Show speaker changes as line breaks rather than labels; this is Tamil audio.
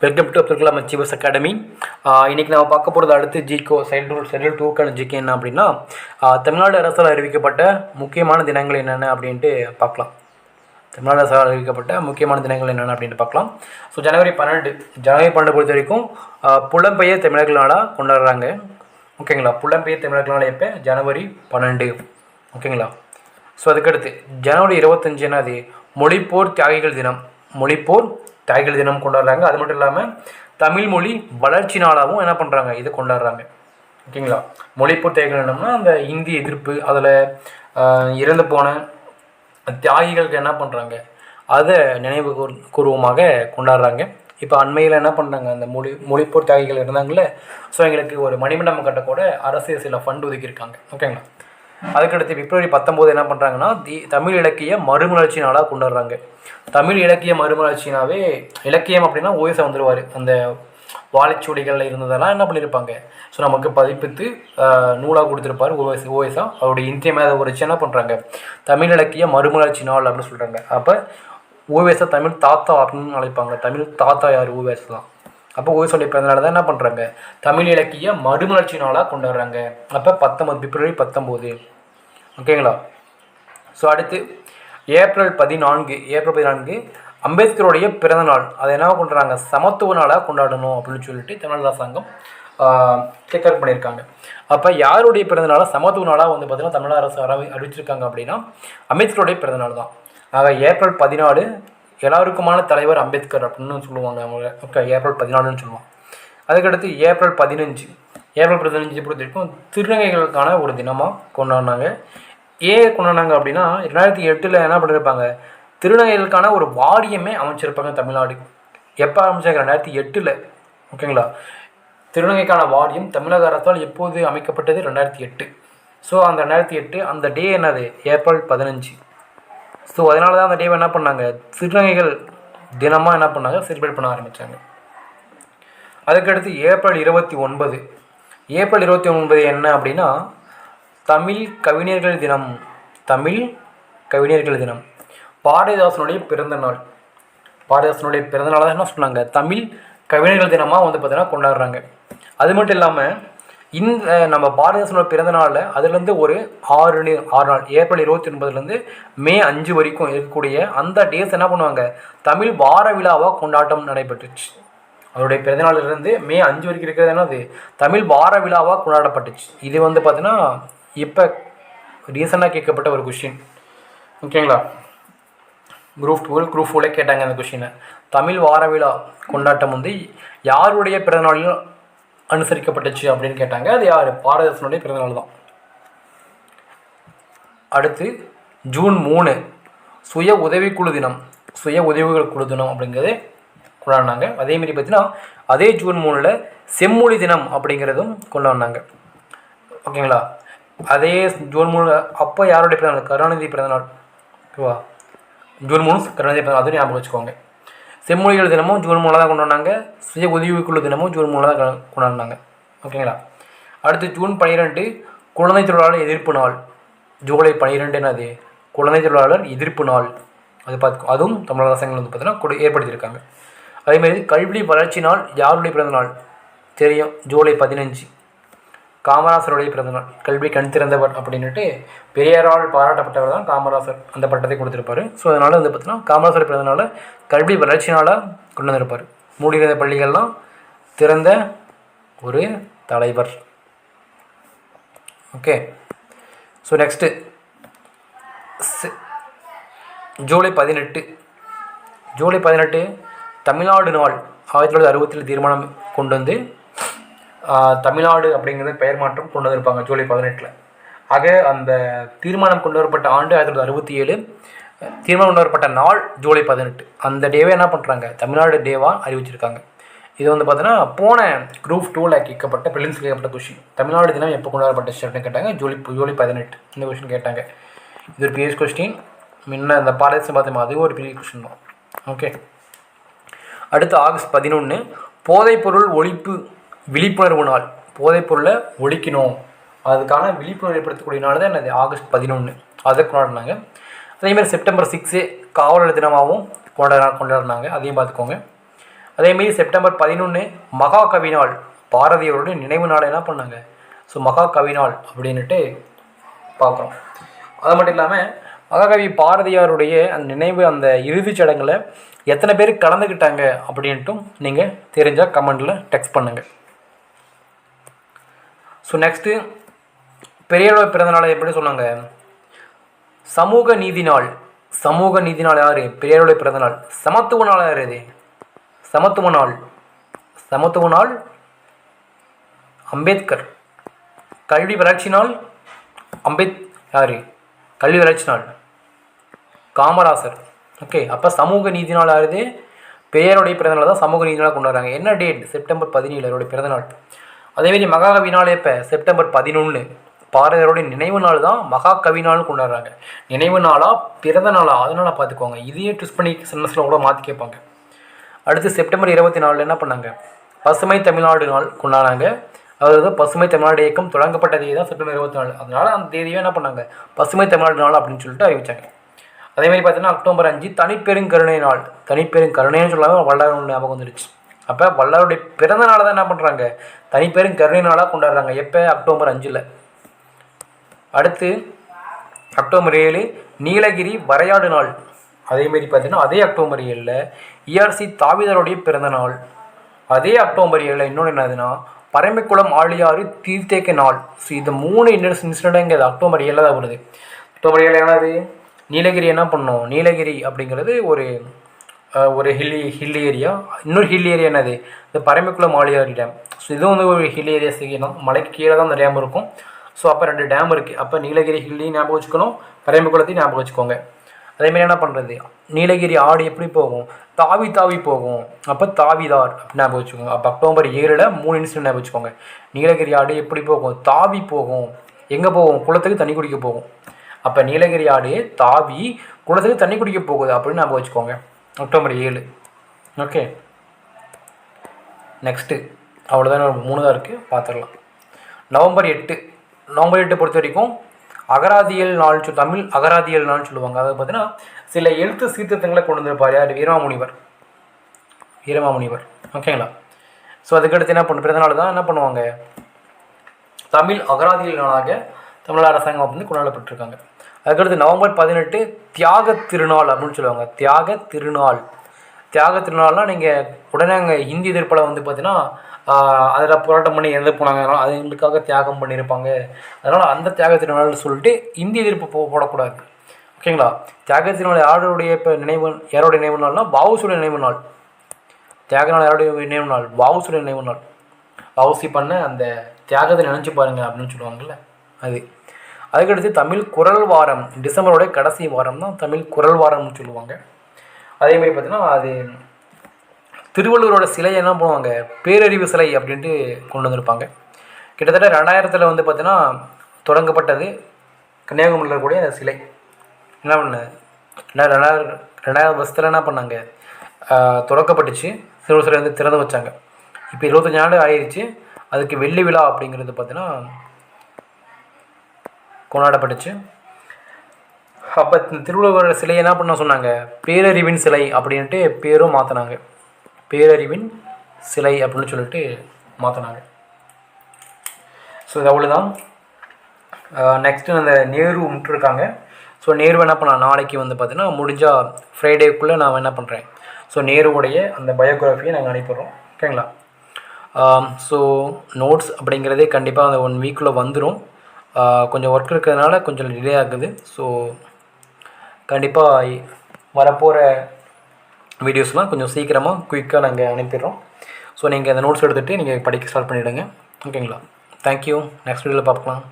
Welcome to Abdul Kalam achievers academy. இன்றைக்கி நம்ம பார்க்க போகிறது அடுத்து ஜிகோ செயல் ரூல் செயல் டூக்கான ஜிகே என்ன அப்படின்னா தமிழ்நாடு அரசால் அறிவிக்கப்பட்ட முக்கியமான தினங்கள் என்னென்ன அப்படின்ட்டு பார்க்கலாம். தமிழ்நாடு அரசால் அறிவிக்கப்பட்ட முக்கியமான தினங்கள் என்னென்ன அப்படின்ட்டு பார்க்கலாம். ஸோ ஜனவரி பன்னெண்டு ஜனவரி பன்னெண்டு பொறுத்த வரைக்கும் புலம்பெயர் தமிழர்கள் நாளாக கொண்டாடுறாங்க. ஓகேங்களா? புலம்பெயர் தமிழர்கள் நாள் எப்போ? ஜனவரி பன்னெண்டு. ஓகேங்களா? ஸோ அதுக்கடுத்து ஜனவரி இருபத்தஞ்சு என்னது? மொழிப்போர் தியாகிகள் தினம். மொழிப்போர் தாய்கள் தினம் கொண்டாடுறாங்க. அது மட்டும் இல்லாமல் தமிழ் மொழி வளர்ச்சி நாளாகவும் என்ன பண்ணுறாங்க இதை கொண்டாடுறாங்க. ஓகேங்களா? மொழிப்போர் தியாகிகள் தினம்னா அந்த இந்தி எதிர்ப்பு அதில் இறந்து போன தியாகிகளுக்கு என்ன பண்ணுறாங்க அதை நினைவு கூர் கூர்வமாக கொண்டாடுறாங்க. இப்போ அண்மையில் என்ன பண்ணுறாங்க அந்த மொழி மொழிப்போர் தியாகிகள் இருந்தாங்களே ஸோ எங்களுக்கு ஒரு மணிமண்டபம் கட்டக்கூட அரசு சில ஃபண்ட் ஒதுக்கியிருக்காங்க. ஓகேங்களா? அதுக்கடுத்து பிப்ரவரி பத்தொம்போது என்ன பண்ணுறாங்கன்னா தி தமிழ் இலக்கிய மறுமலர்ச்சி நாளாக கொண்டாடுறாங்க. தமிழ் இலக்கிய மறுமலர்ச்சினாவே இலக்கியம் அப்படின்னா ஓஎஸ் வந்துடுவார் அந்த வாழைச்சுவடிகளில் இருந்ததெல்லாம் என்ன பண்ணியிருப்பாங்க ஸோ நமக்கு பதிப்பித்து நூலாக கொடுத்துருப்பார் ஓஎஸ் ஓஎஸ்ஆ அவருடைய இன்றியமையாத ஒரு என்ன பண்ணுறாங்க தமிழ் இலக்கிய மறுமலர்ச்சி நாள் அப்படின்னு சொல்கிறாங்க அப்போ ஓவேசா தமிழ் தாத்தா அப்படின்னு அழைப்பாங்க. தமிழ் தாத்தா யார்? ஓவேஸ் தான். அப்போ ஓவேஸோடைய பிறந்தநாள் தான் என்ன பண்ணுறாங்க தமிழ் இலக்கிய மறுமலர்ச்சி நாளாக கொண்டாடுறாங்க. அப்போ பத்தொம்பது பிப்ரவரி பத்தொம்போது ஓகேங்களா? ஸோ அடுத்து ஏப்ரல் பதினான்கு ஏப்ரல் பதினான்கு அம்பேத்கருடைய பிறந்தநாள் அதை என்ன பண்ணுறாங்க சமத்துவ நாளாக கொண்டாடணும் அப்படின்னு சொல்லிட்டு தமிழக அரசாங்கம் டேக்கர் பண்ணியிருக்காங்க. அப்போ யாருடைய பிறந்தநாளாக சமத்துவ நாளாக வந்து பார்த்திங்கன்னா தமிழக அரசு அறிவி அறிவிச்சிருக்காங்க அப்படின்னா அம்பேத்கருடைய பிறந்தநாள் தான். ஆக ஏப்ரல் பதினாலு எல்லாருக்குமான தலைவர் அம்பேத்கர் அப்படின்னு சொல்லுவாங்க அவங்க. ஓகே ஏப்ரல் பதினாலுன்னு சொல்லுவாங்க. அதுக்கடுத்து ஏப்ரல் பதினஞ்சு. ஏப்ரல் பதினஞ்சு பொறுத்த வரைக்கும் திருநங்கைகளுக்கான ஒரு தினமாக கொண்டாடினாங்க. ஏன் கொண்டாடினாங்க அப்படின்னா ரெண்டாயிரத்தி எட்டில் என்ன பண்ணியிருப்பாங்க திருநங்கைகளுக்கான ஒரு வாரியமே அமைச்சிருப்பாங்க தமிழ்நாடு. எப்போ ஆரம்பிச்சாங்க? ரெண்டாயிரத்தி எட்டில். ஓகேங்களா திருநங்கைக்கான வாரியம் தமிழக அரசால் எப்போது அமைக்கப்பட்டது? ரெண்டாயிரத்தி எட்டு. ஸோ அந்த ரெண்டாயிரத்தி எட்டு அந்த டே என்னது? ஏப்ரல் பதினஞ்சு. ஸோ அதனால தான் அந்த டேவை என்ன பண்ணாங்க? சிறுநகைகள் தினமாக என்ன பண்ணாங்க? செலிப்ரேட் பண்ண ஆரம்பித்தாங்க அதுக்கடுத்து ஏப்ரல் இருபத்தி ஒன்பது. ஏப்ரல் இருபத்தி ஒன்பது என்ன அப்படின்னா தமிழ் கவிஞர்கள் தினம் தமிழ் கவிஞர்கள் தினம். பாரதிதாசனுடைய பிறந்த நாள். பாரதிதாசனுடைய பிறந்த நாள் தான் என்ன சொன்னாங்க? தமிழ் கவிஞர்கள் தினமாக வந்து பார்த்தீங்கன்னா கொண்டாடுறாங்க. அது மட்டும் இல்லாமல் இந்த நம்ம பாரதிதாசனோட பிறந்த நாளில் அதுலேருந்து ஒரு ஆறு ஆறு நாள் ஏப்ரல் இருபத்தி ஒன்பதுலேருந்து மே அஞ்சு வரைக்கும் இருக்கக்கூடிய அந்த டேஸ் என்ன பண்ணுவாங்க? தமிழ் வார விழாவாக கொண்டாட்டம் நடைபெற்றுச்சு. அவருடைய பிறந்தநாளிலிருந்து மே அஞ்சு வரைக்கும் இருக்கிறது என்னது? தமிழ் வார விழாவாக கொண்டாடப்பட்டுச்சு. இது வந்து பார்த்தீங்கன்னா இப்போ ரீசெண்டாக கேட்கப்பட்ட ஒரு கொஷின் ஓகேங்களா குரூப் டூவில் குரூப் ஃபோரில் கேட்டாங்க அந்த கொஷினை தமிழ் வார விழா கொண்டாட்டம் வந்து யாருடைய பிறந்தநாளிலும் அனுசரிக்கப்பட்டுச்சு அப்படின்னு கேட்டாங்க. அது யார்? பாரதேசனுடைய பிறந்தநாள் தான். அடுத்து ஜூன் மூணு சுய உதவிக்குழு தினம். சுய உதவிகள் குழு தினம் அப்படிங்கிறது கொண்டாடினாங்க. அதேமாரி பார்த்தீங்கன்னா அதே ஜூன் மூணில் செம்மொழி தினம் அப்படிங்கிறதும் கொண்டாடினாங்க. ஓகேங்களா? அதே ஜூன் மூணு அப்போ யாருடைய பிறந்தநாள்? கருணாநிதி பிறந்தநாள். ஓகேவா? ஜூன் மூணு கருணாநிதி பிறந்தநாள். அதுவும் ஞாபகம் வச்சுக்கோங்க. செம்மொழிகள் தினமும் ஜூன் மூணில் தான் கொண்டாடினாங்க. சுய உதவிக்குழு தினமும் ஜூன் மூணில் தான் கொண்டாடினாங்க. ஓகேங்களா அடுத்து ஜூன் பன்னிரெண்டு குழந்தை தொழிலாளர் எதிர்ப்பு நாள். ஜூலை பன்னிரெண்டு என்னது? குழந்தை தொழிலாளர் எதிர்ப்பு நாள். அது பார்த்து அதுவும் தமிழக அரசாங்கம் வந்து பார்த்தீங்கன்னா கொடு ஏற்படுத்தியிருக்காங்க. அதேமாதிரி கல்வி வளர்ச்சி நாள் யாருடைய பிறந்த நாள்? தெரியும். ஜூலை பதினஞ்சு. காமராசருடைய பிறந்தநாள் கல்வி கண் திறந்தவர் அப்படின்ட்டு பெரியாரால் பாராட்டப்பட்டவர் தான் காமராசர். அந்த பட்டத்தை கொடுத்துருப்பாரு. ஸோ அதனால் வந்து பார்த்தீங்கன்னா காமராசர் பிறந்தநாள கல்வி வளர்ச்சி நாளாக கொண்டு வந்திருப்பார் மூடியிருந்த பள்ளிகள்லாம் திறந்த ஒரு தலைவர். ஓகே ஸோ நெக்ஸ்ட்டு ஜூலை பதினெட்டு. ஜூலை பதினெட்டு தமிழ்நாடு நாள் ஆயிரத்தி தொள்ளாயிரத்தி அறுபத்தில் தீர்மானம் கொண்டு வந்து தமிழ்நாடு அப்படிங்கிறது பெயர் மாற்றம் கொண்டு வந்திருப்பாங்க ஜூலை பதினெட்டில். ஆக அந்த தீர்மானம் கொண்டு வரப்பட்ட ஆண்டு ஆயிரத்தி தொள்ளாயிரத்தி அறுபத்தி ஏழு தீர்மானம் கொண்டு வரப்பட்ட நாள் ஜூலை பதினெட்டு. அந்த டேவே என்ன பண்ணுறாங்க தமிழ்நாடு டேவாக அறிவிச்சிருக்காங்க. இது வந்து பார்த்தீங்கன்னா போன குரூப் டூவில் கேட்கப்பட்ட பிலிம்ஸ் கேட்கப்பட்ட கொஷின் தமிழ்நாடு தினம் எப்போ கொண்டாடப்பட்ட அப்படின்னு கேட்டாங்க ஜூலை ஜூலை பதினெட்டு. இந்த கொஷின் கேட்டாங்க. இது ஒரு பிஎஸ் கொஸ்டின் முன்ன இந்த பாரதேசம் பார்த்தோமா அதுவும் ஒரு பெரிய கொஷின் தான். ஓகே அடுத்து ஆகஸ்ட் பதினொன்று போதைப்பொருள் ஒழிப்பு விழிப்புணர்வு நாள். போதைப்பொருளை ஒழிக்கணும். அதுக்கான விழிப்புணர்வு ஏற்படுத்தக்கூடிய நாள் தான் என்னது? ஆகஸ்ட் பதினொன்று அதை கொண்டாடினாங்க. அதேமாதிரி செப்டம்பர் சிக்ஸு காவலர் தினமாகவும் கொண்டாட கொண்டாடினாங்க. அதையும் பார்த்துக்கோங்க. அதேமாரி செப்டம்பர் பதினொன்று மகாகவி நாள். பாரதியாருடைய நினைவு நாளை என்ன பண்ணாங்க? ஸோ மகாகவி நாள் அப்படின்னுட்டு பார்க்குறோம். அது மட்டும் இல்லாமல் மகாகவி பாரதியாருடைய அந்த நினைவு அந்த இறுதிச் சடங்கில் எத்தனை பேர் கலந்துக்கிட்டாங்க அப்படின்ட்டும் நீங்கள் தெரிஞ்சால் கமெண்டில் டெக்ஸ்ட் பண்ணுங்கள் ஸோ நெக்ஸ்ட்டு பெரியாரோட பிறந்தநாளை எப்படி சொன்னாங்க? சமூக நீதி நாள். சமூக நீதி நாள் யார்? பெரியாருடைய பிறந்தநாள் சமத்துவ நாள் யார் இது? சமத்துவ நாள். சமத்துவ நாள் அம்பேத்கர். கல்வி வளர்ச்சி நாள் அம்பேத் யார்? கல்வி வளர்ச்சி நாள். காமராசர். ஓகே அப்போ சமூக நீதி நாள் ஆகுது பெரியாருடைய பிறந்தநாள் தான் சமூக நீதி நாள் கொண்டாடுறாங்க. என்ன டேட் செப்டம்பர் பதினேழு அவருடைய பிறந்தநாள் அதேமாரி மகாகவி நாள் எப்போ செப்டம்பர் பதினொன்று பாரதியாருடைய நினைவு நாள் தான் மகாகவி நாள்னு கொண்டாடுறாங்க. நினைவு நாளாக பிறந்த நாளாக அதனால பார்த்துக்கோங்க. இதையே ட்விஸ்ட் பண்ணி சென்டென்ஸில் கூட மாற்றி கேட்பாங்க. அடுத்து செப்டம்பர் இருபத்தி நாலில் என்ன பண்ணாங்க? பசுமை தமிழ்நாடு நாள் கொண்டாடினாங்க அதாவது பசுமை தமிழ்நாடு இயக்கம் தொடங்கப்பட்ட தேதி தான் செப்டம்பர் இருபத்தி நாலு. அதனால் அந்த தேதியை என்ன பண்ணாங்க? பசுமை தமிழ்நாடு நாள் அப்படின்னு சொல்லிட்டு அறிவிச்சாங்க. அதேமாதிரி பார்த்தீங்கன்னா அக்டோபர் அஞ்சு தனிப்பெருங்கருணை நாள். தனிப்பெருங்கருணைன்னு சொல்லாமல் வல்லாரோட ஞாபகம் வந்துடுச்சு அப்போ வல்லாருடைய பிறந்த நாளை தான் என்ன பண்ணுறாங்க தனிப்பெருங்கருணை நாளாக கொண்டாடுறாங்க. எப்போ? அக்டோபர் அஞ்சில். அடுத்து அக்டோபர் ஏழு நீலகிரி வரையாடு நாள். அதேமாரி பார்த்தீங்கன்னா அதே அக்டோபர் ஏழில் இஆர்சி தாவிதருடைய பிறந்த நாள். அதே அக்டோபர் ஏழில் இன்னொன்று என்னதுன்னா பரம்பிக்குளம் ஆழியாறு தீர்த்தேக்க நாள். ஸோ இந்த மூணு இன்சிடென்ட்ங்கிறது அக்டோபர் ஏழில் தான் வருது. அக்டோபர் ஏழு என்னது? நீலகிரி என்ன பண்ணோம்? நீலகிரி அப்படிங்கிறது ஒரு ஒரு ஹில்லி ஹில் ஏரியா இன்னொரு ஹில் ஏரியா என்னது? இந்த பரம்பிக்குளம் மாளிகாரி டேம் ஸோ இதுவும் வந்து ஒரு ஹில் ஏரியா செய்யணும். மலைக்கு கீழே தான் அந்த டேம் இருக்கும். ஸோ அப்போ ரெண்டு டேம் இருக்குது அப்போ நீலகிரி ஹில்லையும் ஞாபகம் வச்சுக்கணும். பரம்பிக்குளத்தையும் ஞாபகம் வச்சுக்கோங்க. அதேமாரி என்ன பண்ணுறது நீலகிரி ஆடு எப்படி போகும்? தாவி தாவி போகும். அப்போ தாவிதார் அப்படின்னு ஞாபகம் வச்சுக்கோங்க. அப்போ அக்டோபர் ஏழில் மூணு இன்சிடென்ட் ஞாபகம் வச்சுக்கோங்க. நீலகிரி ஆடு எப்படி போகும்? தாவி போகும். எங்கே போகும்? குளத்துக்கு தண்ணி குடிக்க போகும். அப்போ நீலகிரி ஆடு தாவி குளத்துக்கு தண்ணி குடிக்க போகுது அப்படின்னு ஞாபகம் வச்சுக்கோங்க. அக்டோபர் ஏழு. ஓகே நெக்ஸ்ட்டு அவ்வளோதான் ஒரு மூணு தான் இருக்குது பார்த்துடலாம் நவம்பர் எட்டு. நவம்பர் எட்டு பொறுத்த வரைக்கும் அகராதியல் நாள் சொல் தமிழ் அகராதியல் நாள் சொல்லுவாங்க. அதாவது பார்த்தீங்கன்னா சில எழுத்து சீர்திருத்தங்களை கொண்டு வந்திருப்பார் யார்? வீரமாமுனிவர். வீரமாமுனிவர். ஓகேங்களா ஸோ அதுக்கடுத்து என்ன பண்ண? பிறந்தநாள் தான் என்ன பண்ணுவாங்க? தமிழ் அகராதியல் நாளாக தமிழ் அரசாங்கம் வந்து கொண்டாடப்பட்டிருக்காங்க. அதுக்கடுத்து நவம்பர் பதினெட்டு தியாக திருநாள் அப்படின்னு சொல்லுவாங்க. தியாக திருநாள். தியாக திருநாள்னால் நீங்கள் உடனே அங்கே ஹிந்தி எதிர்ப்பில் வந்து பார்த்தீங்கன்னா அதில் போராட்டம் பண்ணி இறந்து போனாங்க. அதனால அதுங்களுக்காக தியாகம் பண்ணியிருப்பாங்க. அதனால் அந்த தியாக திருநாள்னு சொல்லிட்டு இந்தி எதிர்ப்பு போ போடக்கூடாது. ஓகேங்களா? தியாக திருநாள் யாருடைய இப்போ நினைவு யாருடைய நினைவு நாள்னால் பாவுசுடைய நினைவு நாள். தியாக நாள் யாருடைய நினைவு நாள்? பாவுசுடைய நினைவு நாள். பாவுசி பண்ண அந்த தியாகத்தை நினச்சி பாருங்கள் அப்படின்னு சொல்லுவாங்கல்ல. அது. அதுக்கடுத்து தமிழ் குரல் வாரம் டிசம்பரோட கடைசி வாரம் தான் தமிழ் குரல் வாரம்னு சொல்லுவாங்க. அதேமாதிரி பார்த்தீங்கன்னா அது திருவள்ளுவரோட சிலை என்ன பண்ணுவாங்க பேரறிவு சிலை அப்படின்ட்டு கொண்டு வந்திருப்பாங்க. கிட்டத்தட்ட ரெண்டாயிரத்தில் வந்து பார்த்தீங்கன்னா தொடங்கப்பட்டது கன்னியாகுமரியில் கூடிய அந்த சிலை. என்ன பண்ண ரெண்டாயிரம் ரெண்டாயிரம் ரெண்டாயிரம் வருஷத்தில் என்ன பண்ணாங்க? தொடக்கப்பட்டுச்சு. திருவள்ளுவர் சிலை வந்து திறந்து வச்சாங்க. இப்போ இருபத்தஞ்சி ஆண்டு ஆயிடுச்சு அதுக்கு வெள்ளி விழா அப்படிங்கிறது பார்த்தீங்கன்னா கொண்டாடப்பட்டுச்சு. அப்போ திருவள்ளுவர் சிலையை என்ன பண்ண சொன்னாங்க? பேரறிவின் சிலை அப்படின்ட்டு பேரும் மாற்றினாங்க பேரறிவின் சிலை அப்படின்னு சொல்லிட்டு மாற்றினாங்க ஸோ இது அவ்வளோதான் நெக்ஸ்ட்டு அந்த நேரு விட்டுருக்காங்க. ஸோ நேரு என்ன பண்ணலாம் நாளைக்கு வந்து பார்த்தீங்கன்னா முடிஞ்சால் ஃப்ரைடேக்குள்ளே நான் என்ன பண்ணுறேன் ஸோ நேருவுடைய அந்த பயோகிராஃபியை நாங்கள் அனுப்பிடுறோம். ஓகேங்களா? ஸோ நோட்ஸ் அப்படிங்கிறதே கண்டிப்பாக அந்த ஒன் வீக்குள்ளே வந்துடும் கொஞ்சம் ஒர்க் இருக்கிறதுனால கொஞ்சம் டிலே ஆகுது. ஸோ கண்டிப்பாக வரப்போகிற வீடியோஸ்லாம் கொஞ்சம் சீக்கிரமாக குயிக்காக நாங்கள் அனுப்பிடுறோம். ஸோ நீங்கள் அந்த நோட்ஸ் எடுத்துகிட்டு நீங்கள் படிக்க ஸ்டார்ட் பண்ணிவிடுங்க ஓகேங்களா தேங்க்யூ நெக்ஸ்ட் வீடியோவில் பார்க்கலாம்.